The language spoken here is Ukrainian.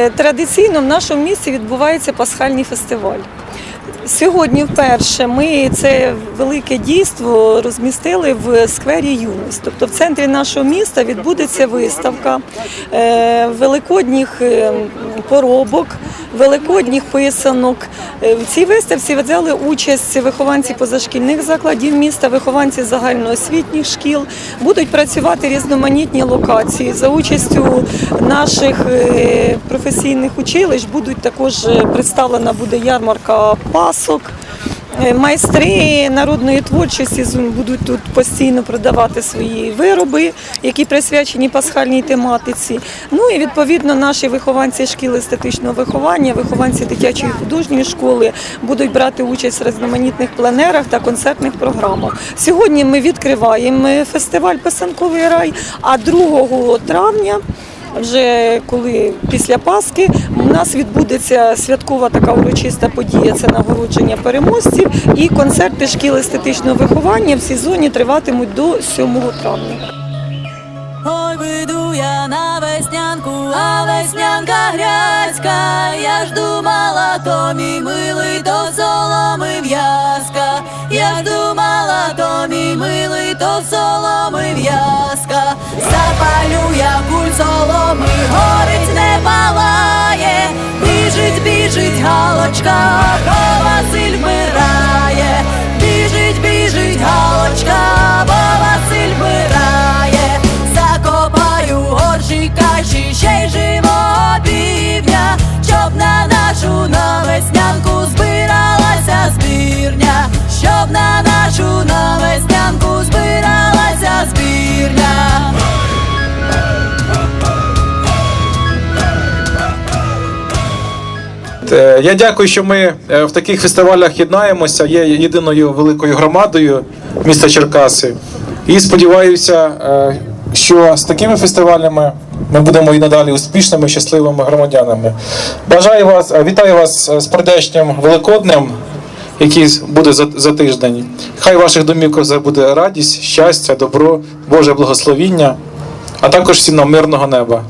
Е, Традиційно в нашому місті відбувається пасхальний фестиваль. Сьогодні вперше ми це велике дійство розмістили в сквері юність. Тобто в центрі нашого міста відбудеться виставка е, великодніх е, поробок, великодніх писанок. Е, В цій виставці взяли участь вихованці позашкільних закладів міста, вихованці загальноосвітніх шкіл. Будуть працювати різноманітні локації за участю наших е, професійних училищ. Будуть також е, представлена буде ярмарка пасок. Е, Майстри народної творчості будуть тут постійно продавати свої вироби, які присвячені пасхальній тематиці. Ну і відповідно наші вихованці шкіл естетичного виховання, вихованці дитячої художньої школи будуть брати участь в різноманітних пленерах та концертних програмах. Сьогодні ми відкриваємо фестиваль Писанковий рай, а 2 травня. Вже коли після Пасхи у нас відбудеться святкова така урочиста подія, це нагородження переможців і концерти шкіл естетичного виховання в сезоні триватимуть до 7 травня. Ой, вийду я на веснянку, а веснянка грязька. Я ж думала, то мій милий, то соломи в'язка. Я ж думала, то мій милий, то соломи в'язка. Запалю Е, Я дякую, що ми е, в таких фестивалях єднаємося. Є єдиною великою громадою міста Черкаси. І сподіваюся, е, що з такими фестивалями ми будемо і надалі успішними, щасливими громадянами. Бажаю вас, вітаю вас з прийдешнім Великоднем, який буде за, за тиждень. Хай ваших домівках буде радість, щастя, добро, Боже благословіння, а також всім нам мирного неба.